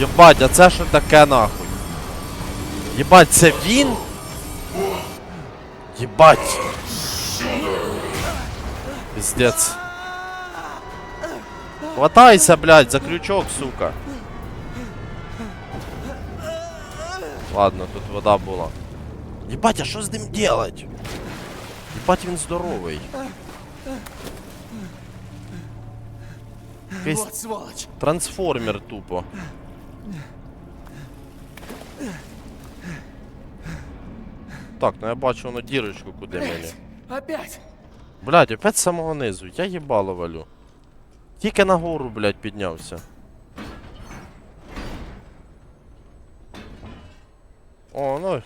Єбать, а це що таке нахуй? Єбать, це він? Єбать. Пиздец. Хватайся, блядь, за крючок, сука. Ладно, тут вода була. Єбать, а що з ним делать? Єбать, він здоровий. Якийсь Вот сволочь. трансформер тупо. Так, ну я бачу воно дірочку куди мені. Блять, опять. Блядь, опять з самого низу. Я їбало валю. Тільки нагору, блядь, піднявся. О, ну.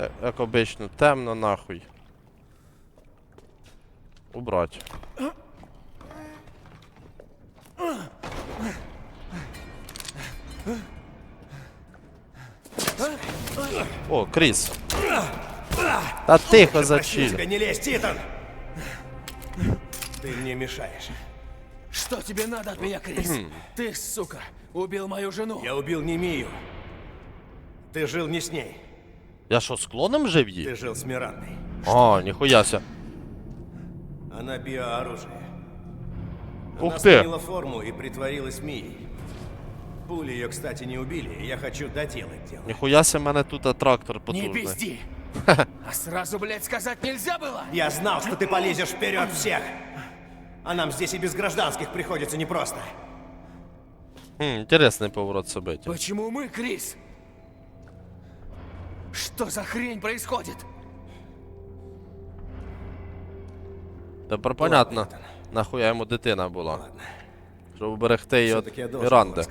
е- Як обично, темно нахуй. Убрать. О, Кріс. Та тихо зачиль. Тихо, не лезь, Титан! Ты мне мешаешь. Что тебе надо от меня, Крис? Ты, сука, убил мою жену. Я убил Немию. Ты жил не с ней. Я що, з клоном жив її? Ты жил с Мирандой. А, ніхуяся. Она биооружие. Ух Она ты. сменила форму и притворилась Мией. Пули ее, кстати, не убили, и я хочу доделать дело. Ніхуяся мене тут а, трактор Не потужний. пизди. А сразу, блядь, сказать нельзя было? Я знал, что ты полезешь вперед всех. А нам здесь и без гражданских приходится непросто. Хм, інтересний поворот событий. Почему мы, Крис? Что за хрень происходит? Тепер понятно, нахуя йому дитина була. Ладно, Щоб уберегти її все-таки я від должен был Міранди.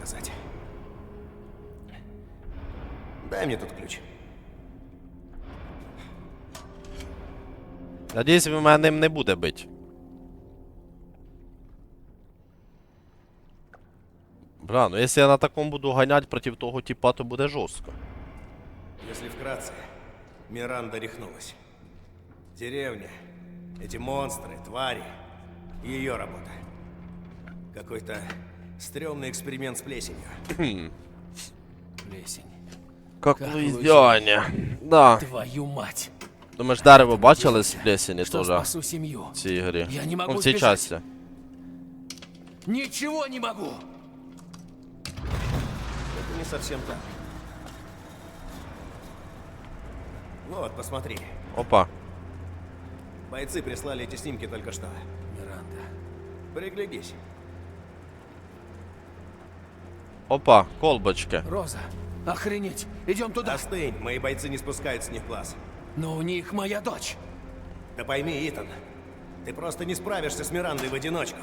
Дай мне тут ключ. Надіюсь, він мене ним не буде бить. Бля, ну якщо я на такому буду ганять проти того типа, то буде жорстко. Если вкратце, Миранда рехнулась. Деревня, эти монстры, твари, ее работа. Какой-то стрёмный эксперимент с плесенью. Плесень. Как Как в Луїзіані. Да. Твою мать. Думаєш, дерево бачили з плесені Что теж спасу семью? в цій грі? Я не могу ну, в цій сбежать. часті. Ничего не могу. Это не совсем так. Вот, посмотри. Опа. Бойцы прислали эти снимки только что. Миранда. Приглядись. Опа, колбочки. Роза. Охренеть. Идем туда. Остынь, мои бойцы не спускают с них глаз. Но у них моя дочь. Да пойми, Итан, ты просто не справишься с Мирандой в одиночку.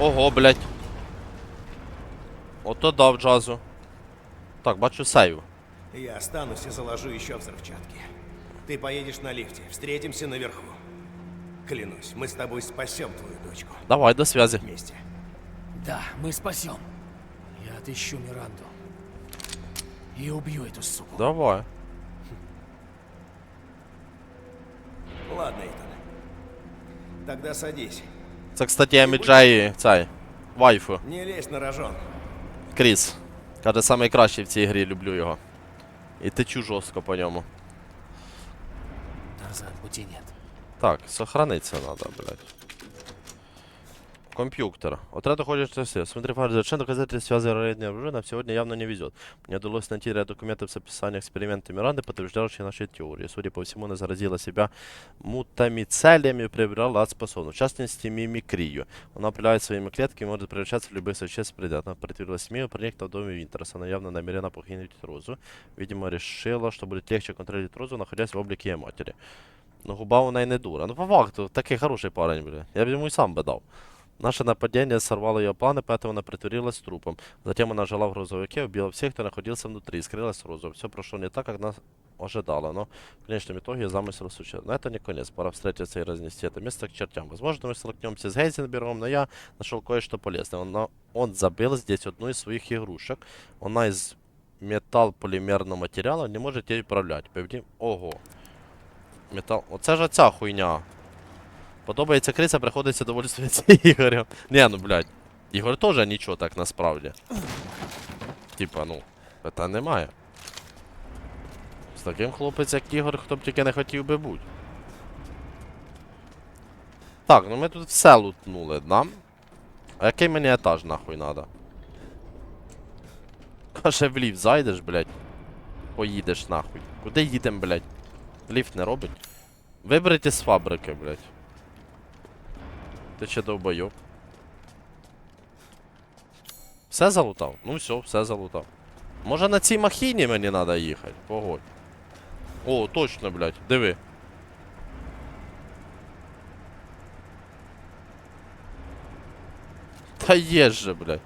Ого, блядь. Ото дав джазу. Так, бачу сейв. Я останусь и заложу еще взрывчатки. Ты поедешь на лифте, встретимся наверху. Клянусь, мы с тобой спасем твою дочку. Давай, до связи. Вместе. Да, мы спасем. Я отыщу Миранду И убью эту суку. Давай. Ладно, Итан. Тогда садись. Це, кстати, Еміджей цей. Вайфу. Не лезь на рожон. Кріс. Каже, найкращий в цій грі, люблю його. І течу жорстко по ньому. Назад пути нет. Так, сохраниться надо, блядь. Компьютер. Отряд уходит в все. Смотри, фар, зачем доказательства связи оружия оружия нам сегодня явно не везет. Мне удалось найти ряд документов с описанием эксперимента Миранды, подтверждающие наши теории. Судя по всему, она заразила себя мутамицелиями и приобрела от способность, в частности, мимикрию. Она управляет своими клетками и может превращаться в любых существ предметов. Она притворилась СМИ проникла в доме Винтерса. Она явно намерена похитить Розу. Видимо, решила, что будет легче контролировать Розу, находясь в облике ее матери. Ну, губа у неї не дура. Ну, по факту, такий хороший парень, бля. Я б йому і сам би дав. Наше нападение сорвало ее планы, поэтому она притворилась трупом. Затем она жила в грузовике, убила всех, кто находился внутри, и скрылась в розу. Все прошло не так, как нас ожидало, но в конечном итоге замысел случился. Но это не конец, пора встретиться и разнести это место к чертям. Возможно, мы столкнемся с Гейзенбергом, но я нашел кое-что полезное. Он, он забил здесь одну из своих игрушек. Она из металл полимерного материала, не может ею управлять. Поведим... Ого. Метал. Оце ж ця хуйня. Подобається Криса, приходиться довольствуватися Ігорем. Не, ну блядь. Ігор теж нічого так насправді. типа, ну, питань немає. З таким хлопець, як Ігор, хто б тільки не хотів би бути. Так, ну ми тут все лутнули, да? А який мені етаж нахуй надо? Каже, в ліфт зайдеш, блядь. Поїдеш нахуй. Куди їдем, блядь? Ліфт не робить. Виберіть з фабрики, блядь. Ти ще довбойоб. Все залутав? Ну все, все залутав. Може на цій махіні мені треба їхати? Погодь. О, точно, блядь, диви. Та є же, блядь.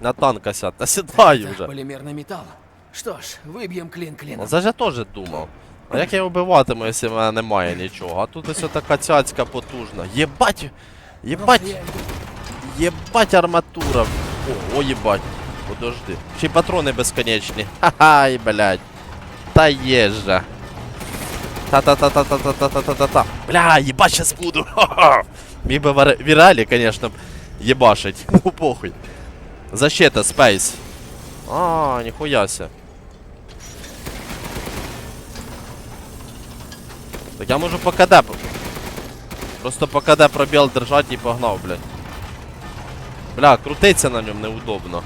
На танка сяд, та сідай вже. Полимерный металл. Что ж, выбьем клин клином. Ну, це ж я теж думав. А як я вбиватиму, якщо в мене немає нічого? А тут ось така цяцька потужна. Єбать! Єбать! Єбать арматура. О, о єбать. Подожди. Ще й патрони безконечні. Ха-ха, і, блядь. Та є же. Та-та-та-та-та-та-та-та-та-та. Бля, єбать, щас буду. Ха-ха. Міг би в ар- в конечно, б єбашить. Ну похуй. Защита, спейс. А, ніхуя Так я можу по КД. Просто по пробіл держати і погнав, блядь. Бля, крутиться на ньому неудобно.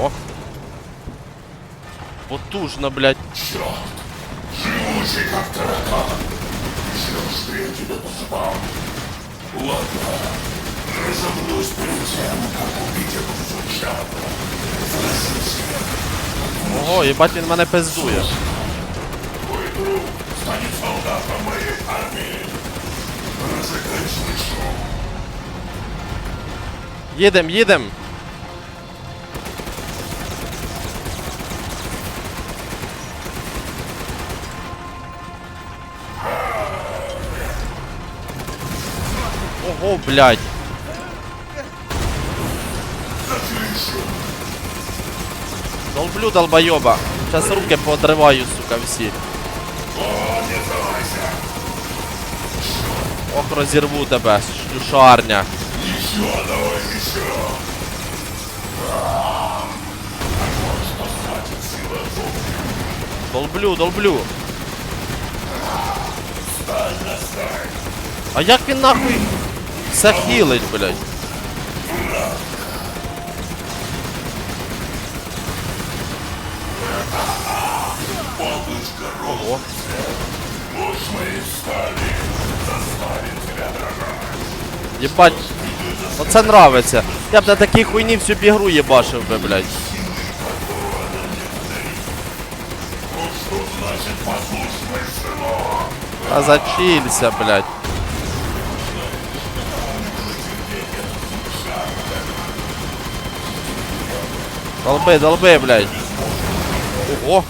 О. Потужно, блядь. Приземлюсь при цьому, як увидел сучасно. Слышишь? Ого, їбать він мене пиздує. Твой друг станет солдатом моей армии. Разыграй свой шоу. Їдем, їдем. Ого, блядь. Долблю долбоеба. Сейчас руки поодрываю, сука, всі. Ох, розірву тебе, шлюшарня. Долблю, долблю. А як він нахуй все хілить, блядь? Ого. Єбать. Оце нравиться. Я б на такій хуйні всю б ігру єбашив би, блядь. А зачилься, блядь. Долби, долби, блядь. Ого.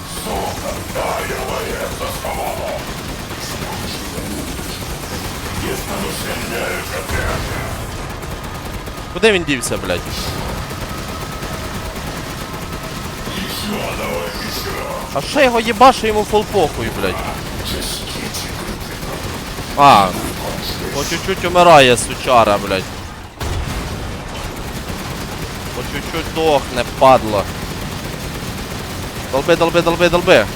Куди він дівся, блядь? А що його їбаше йому фул похуй, блядь? А, по чуть-чуть умирає сучара, блядь. По чуть-чуть дохне, падло. Долби, долби, долби, долби.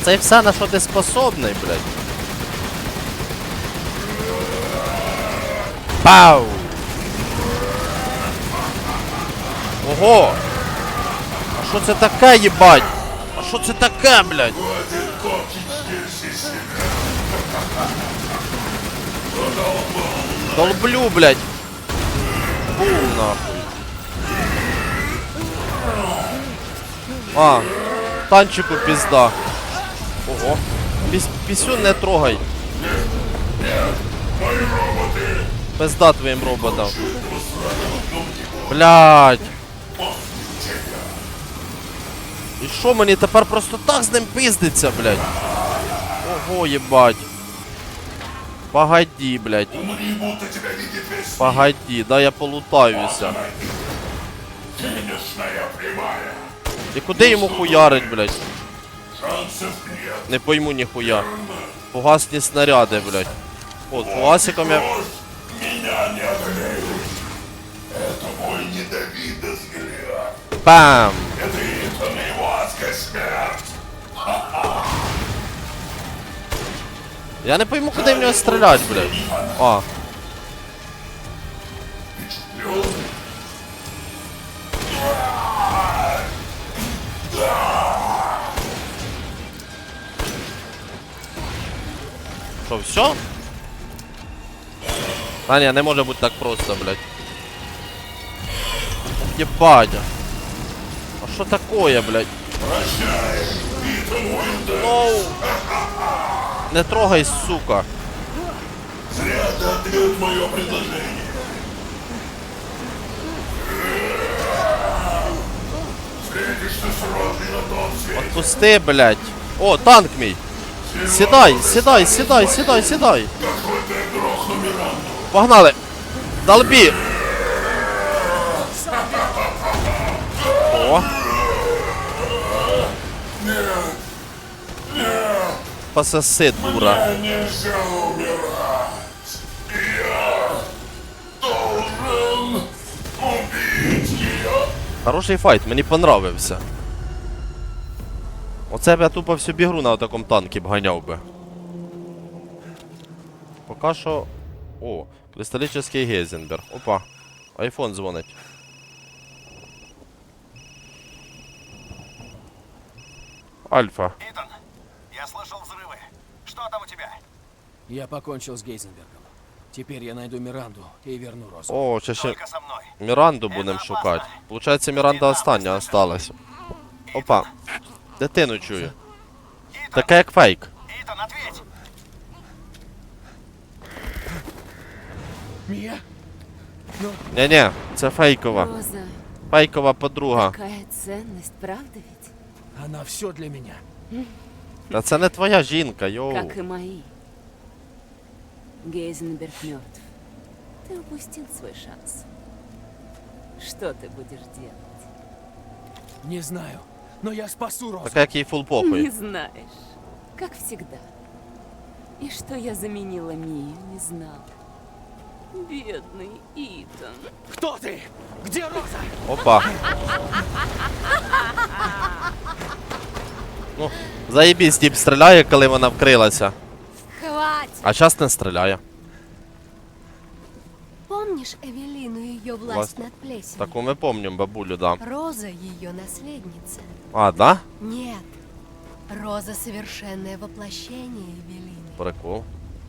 Оце все, на що ти способний, блядь. Пау! Ого! А що це таке, їбать? А що це таке, блядь? Долблю, блядь. Бум, нахуй. А, танчику пизда. Ого. Піс пісюн не трогай. Пизда твоїм роботам. Блядь. І що мені тепер просто так з ним пиздиться, блядь? Ого, єбать. Погоди, блядь. Погоди, да я полутаюся. І куди йому хуярить, блядь? Не пойму ніхуя. Фугасні снаряди, блядь. От, фугасиком я. Бам! Я не пойму, куди в нього стрілять, блядь. А. Що, все? А ні, не може бути так просто, блядь. Єбать. А що такое, блядь? Ноу! Не трогай, сука. Зря ты отверг предложение. Встретишься с на. Отпусти, блядь. О, танк мій. Сідай, сідай, сідай, сідай, сідай. Погнали. Долбі. О. Пососи, дура. Хороший файт, мені понравився. Оце б я тупо всю бігру на такому танкі б ганяв би. Поки що. О, кристалічний Гейзенберг. Опа. Айфон дзвонить. Альфа. Итан, я слышал взрывы. Что там у тебя? Я покончил с Гейзенбергом. Теперь я найду Миранду и верну Розу. О, ще ще Только со мной. Міранду будемо шукати. Получається, Міранда остання осталась. Опа. Дитину чую. Така як фейк. Итан, ответь! Мия? Ні-ні, це фейкова. Роза, Фейкова подруга. какая ценность, правда ведь? Она все для меня. Та це не твоя жінка, йоу. Как и мои. Гейзенберг мертв. Ты упустил свой шанс. Что ты будешь делать? Не знаю, но я спасу Розу. Така як їй фул Не похуй. знаешь. Как всегда. И что я заменила Мию, не знал. Бедный Итан. Кто ты? Где Роза? Опа. Ну, заєбісь, тип стріляє, коли вона вкрилася. Хватит! А час не стріляє. Помнишь Эвелину и ее власть Власть. над плесенью? Таку ми помним, бабулю, да. Роза ее наследница. А, да? Нет. Роза совершенное воплощение Эвелины. Прикол.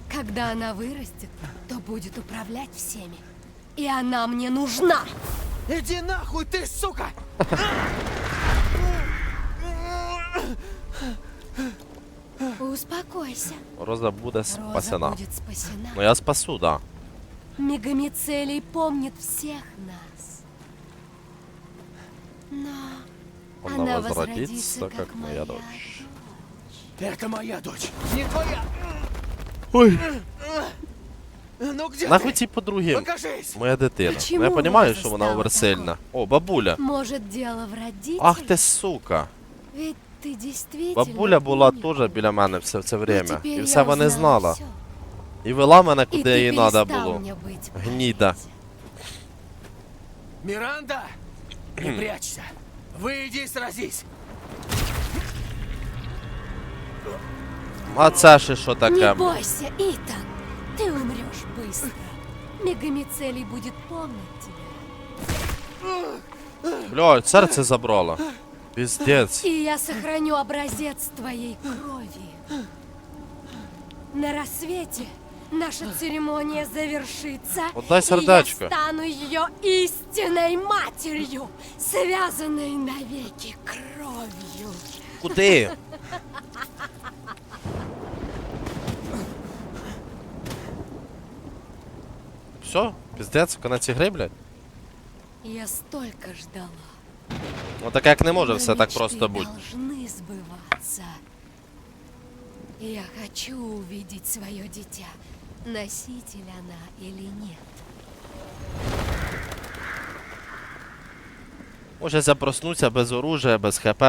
Когда она вырастет, то будет управлять всеми. И она мне нужна! Иди нахуй ты, сука! Успокойся. Роза буде Роза спасена. будет спасена. Ну я спасу, да. Мегамицелий помнит всех нас. Но Она она возродится, возродится, как моя дочь. Это моя дочь, не твоя. Ой. Ну где Нахуй ты? ці подруги. Покажись! Моя дитина. Почему Ну я розумію, Роза що вона стала оверсильна. О, бабуля. Может, дело в родителях? Ах ти сука. Ведь ты действительно Бабуля була помнишь. теж біля мене все це Но время. теперь І я все вони узнала знала. всё. І вела мене И куди ты їй треба перестал було. мне быть Гнида. полезен. Миранда! Не прячься! Выйди и сразись! А це ще що Не таке? бойся, Итан. Ты умрешь быстро. Мегамицелий будет помнить тебя. Блядь, серце забрало. Піздець. И я сохраню образец твоей крови. На рассвете наша церемония завершится. Отдай И сердечко. я стану ее истинной матерью, связанной навеки кровью. Куди? Все? Піздець, конець ігри, блядь? Я столько ждала. Ну так як не може все так просто бути. должны сбываться. Я хочу увидеть свое дитя. Носитель она или нет. Може запроснуться без оружия, без хп,